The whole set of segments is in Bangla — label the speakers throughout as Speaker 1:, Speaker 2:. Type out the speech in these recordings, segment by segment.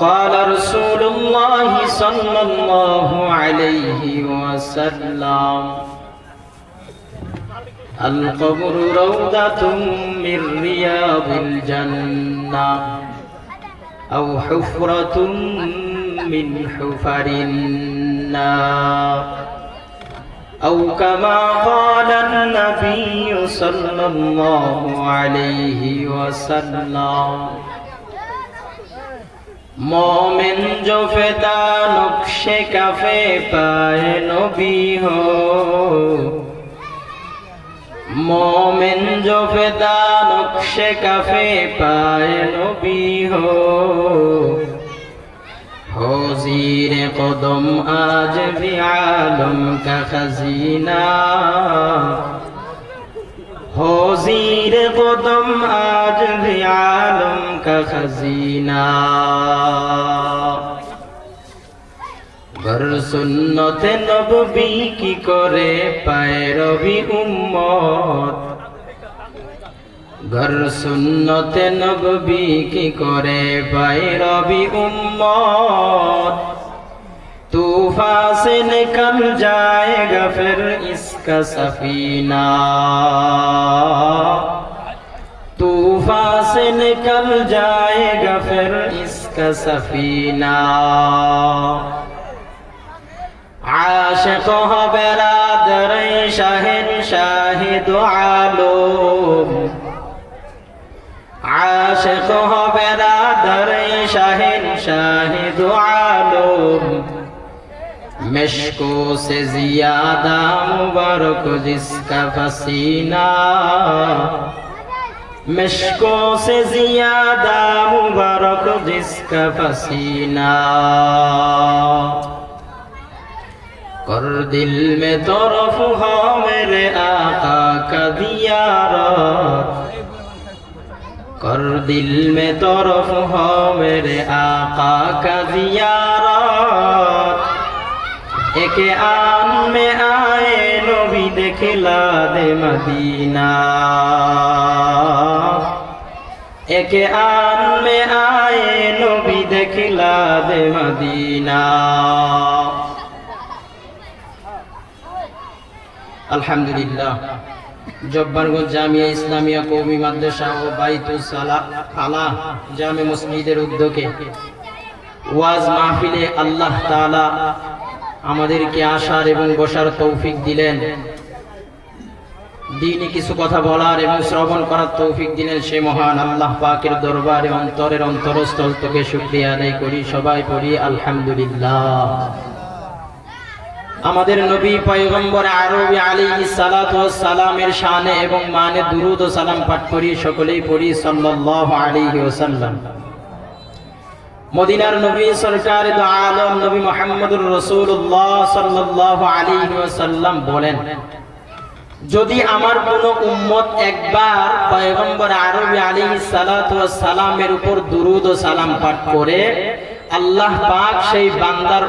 Speaker 1: وقال رسول الله صلى الله عليه وسلم القبر روضة من رياض الجنة أو حفرة من حفر النار. أو كما قال النبي صلى الله عليه وسلم মমেন জোফেদা নকশে কাফে পায় নবী হো। মমেন জোফেদা নকশে কাফে পায় নবী হো। হজির কদম আজ ভি আলম কা খাজিনা। হজির কদম আজ খাজিনা। ঘর সুন্নতে নববি কি করে পায় রবি উম্মত? ঘর সুন্নতে নববি কি করে পায় উম্মত? তুফা সে নিকল जाएगा फिर इसका सफीना पास निकल जाएगा फिर इसका सफीना। आशक हो बेरादर शाहिन शाहिद आलोम। आशक हो बेरादर शाहिन शाहिद आलोम। मिशको से ज़्यादा मुबारक जिसका पसीना مشکو سے زیادہ مبارک جس کا پسینہ کر دل میں طرف ہو میرے آقا کا دیارہ کر دل میں طرف ہو میرے آقا کا دیارہ একে আমে মে আয়ে নবী দেখেলা দে মদিনা। একে আমে আয়ে নবী দেখেলা দে মদিনা। আলহামদুলিল্লাহ, জব্বারগঞ্জ জামিয়া ইসলামিয়া কৌমি মাদ্রাসা ও বাইতুল সালা আলা জামে মসজিদের উদ্যোগে ওয়াজ মাহফিলে আল্লাহ তালা আমাদেরকে আসার এবং বসার তৌফিক দিলেন। দিনে কিছু কথা বলার এবং শ্রবণ করার তৌফিক দিলেন সে মহান আল্লাহ পাকের দরবারে, অন্তরের অন্তরস্থল থেকে শুক্রিয়া আদায় করি, সবাই পড়ি আলহামদুলিল্লাহ। আমাদের নবী পয়গম্বর আরবি আলী সালাত সালামের শানে এবং মানে দুরুদ ও সালাম পাঠ করি, সকলেই পড়ি সাল্লাল্লাহু আলাইহি ওয়াসাল্লাম। মদিনার নবী সরকার আলম নবী মুহাম্মদুর রাসূলুল্লাহ সাল্লাল্লাহু আলাইহি ওয়াসাল্লাম বলেন, যদি আমার কোন উম্মত একবার পয়গম্বর আরবি ওয়াস সালামের উপর দুরুদ ও সালাম পাঠ করে, আল্লাহ পাক সেই বান্দার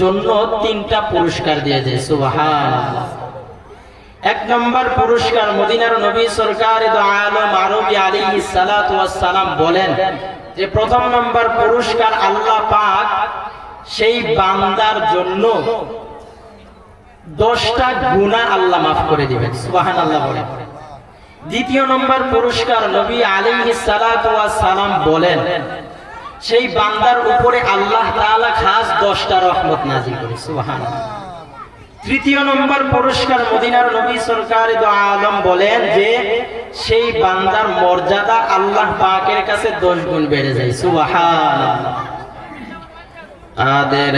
Speaker 1: জন্য তিনটা পুরস্কার দিয়ে দেয়। সুবহানাল্লাহ। এক নম্বর পুরস্কার মদিনার নবী সরকার আরবি ওয়াস সালাম বলেন যে প্রথম নম্বর পুরস্কার আল্লাহ পাক সেই বান্দার জন্য দশটা গুণা আল্লাহ মাফ করে দিবেন সুবাহান আল্লাহ বলেন। দ্বিতীয় নম্বর পুরস্কার নবী আলী সালাম বলেন, সেই বান্দার উপরে আল্লাহ খাস দশটা রহমত নাজিল করে সুবাহান তৃতীয় নম্বর পুরস্কার মদিনার নবী সরকার আলম বলেন যে, সেই বান্দার মর্যাদা আল্লাহ পাকের কাছে দশ গুণ বেড়ে যায়। সুবাহান আদের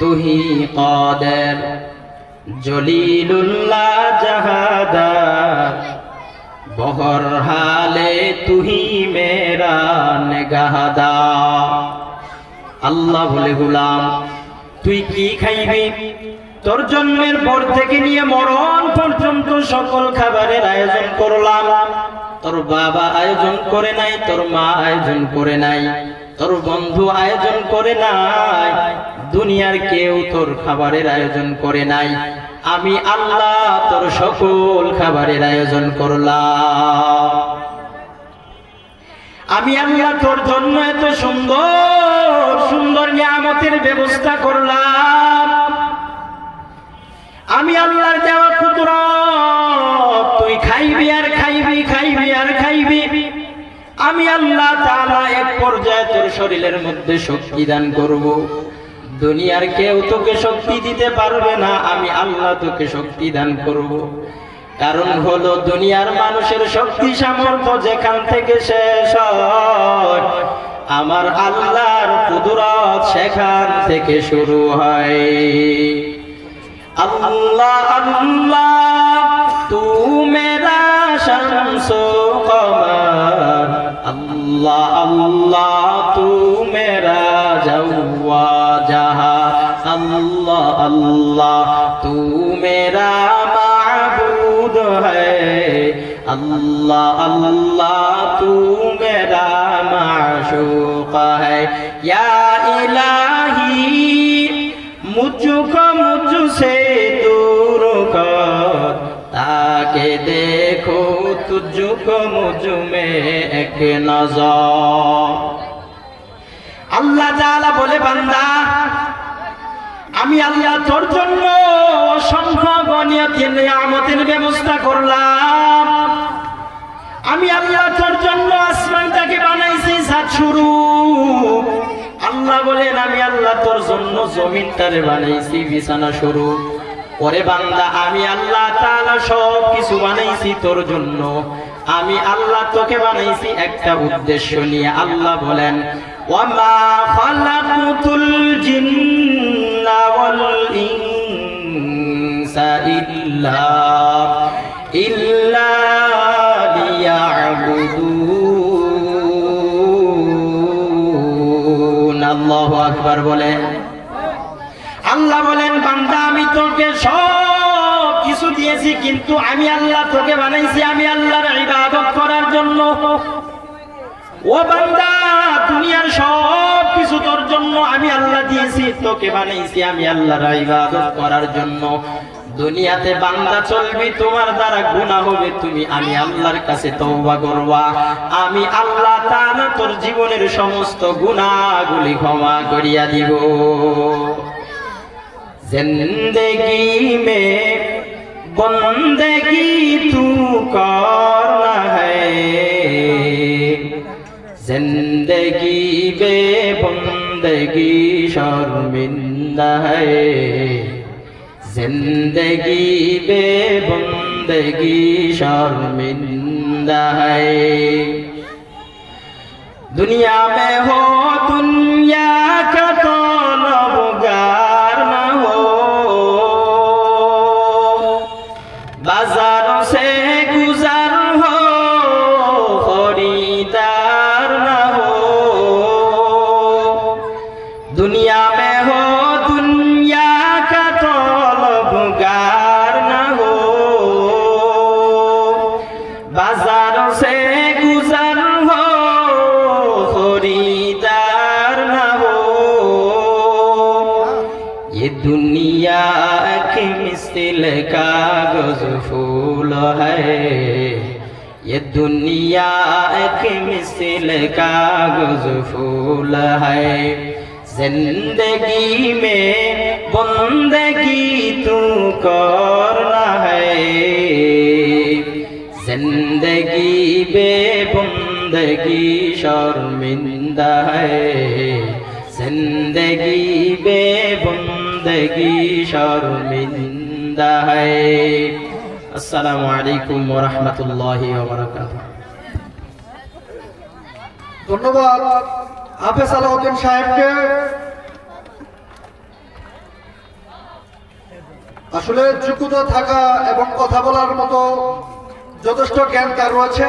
Speaker 1: তুহি কদের, জলিলুল্লাহ জাহাদা। বহর হালে তুহি মেরা নেগাহাদা আল্লাহ বলে, গুলাম, তুই কি খাইবি? তোর জন্মের পর থেকে নিয়ে মরণ পর্যন্ত সকল খাবারের আয়োজন করলাম। তোর বাবা আয়োজন করে নাই, তোর মা আয়োজন করে নাই, তোর বন্ধু আয়োজন করে নাই, দুনিয়ার কেউ তোর খাবারের আয়োজন করে নাই। আমি আল্লাহ তোর সকল খাবারের আয়োজন করলাম। আমি আল্লাহ তোর জন্য এত সুন্দর সুন্দর নিয়ামতের ব্যবস্থা করলাম। আমি আল্লাহর দেওয়া কুদরত, তুই খাইবি আর খাইবি খাইবি আর খাইবি। আমি আল্লাহ তাআলা এক পর্যায়ে তোর শরীরের মধ্যে শক্তি দান করব। দুনিয়ার কেউ তোকে শক্তি দিতে পারবে না, আমি আল্লাহ তোকে শক্তি দান করব। কারণ হলো দুনিয়ার মানুষের শক্তি সামর্থ্য যেখান থেকে শেষ আমার আল্লাহর কুদরত সেখান থেকে শুরু হয় আল্লাহ আল্লাহ, তু মেরা আল্লাহ আল্লাহ अल्लाह अल्लाह तू मेरा माशूक है या इलाही मुझको मुझसे दूर कर ताके देखो तुझको मुझ में एक नजर আল্লাহ তাআলা বলে বান্দা আমি আল্লাহ তোর জন্য অসংখ্য গণিয়তের নিয়ামতের ব্যবস্থা করলাম শুরু। আল্লাহ বলেন, আমি আল্লাহ তোর জন্য জমিনটারে বানাইছি, বিছানা শুরু। ওরে বান্দা, আমি আল্লাহ তাআলা সব কিছু বানাইছি তোর জন্য। আমি আল্লাহ তোকে বানাইছি একটা উদ্দেশ্য নিয়ে। আল্লাহ বলেন ইল্লা আকবার বলেন আল্লাহ বলেন, বান্দা, আমি তোকে সব কিছু দিয়েছি, কিন্তু আমি আল্লাহ তোকে বানাইছি, আমি আল্লাহর ইবাদত করার জন্য। ও বান্দা, দুনিয়ার সব কিছু তোর জন্য আমি আল্লাহ দিয়েছি, তোকে বানাইছি আমি আল্লাহর ইবাদত করার জন্য। দুনিয়াতে বান্দা চলবি, তোমার দ্বারা গুণা হবে, তুমি, আমি আল্লাহর কাছে তওবা করবা। আমি আল্লাহ তাআলা তোর জীবনের সমস্ত গুনাহগুলি ক্ষমা করিয়া দিব। জিন্দেগি মে বন্দেগি তু করনা হ্যায় জিন্দেগি বে বন্দেগি শর্মিন্দা হে। জিন্দগি বে বন্দগি শর্মিন্দা হে দুনিয়া মে হো দুনিয়া কা তো নবগার না হো বাজ दुनिया की मिसल कागज़ फूल है। ये दुनिया एक मिसल कागज़ फूल है। ज़िंदगी में बंदगी तू करना है। ज़िंदगी बेबंदगी शर्मिंदा है। ज़िंदगी জিন্দগি শর্মিন্দা হে আসসালামু আলাইকুম ওয়া
Speaker 2: ধন্যবাদ হাফেজ সাহেবকে। আসলে যোগ্যতা থাকা এবং কথা বলার মতো যথেষ্ট জ্ঞান তার রয়েছে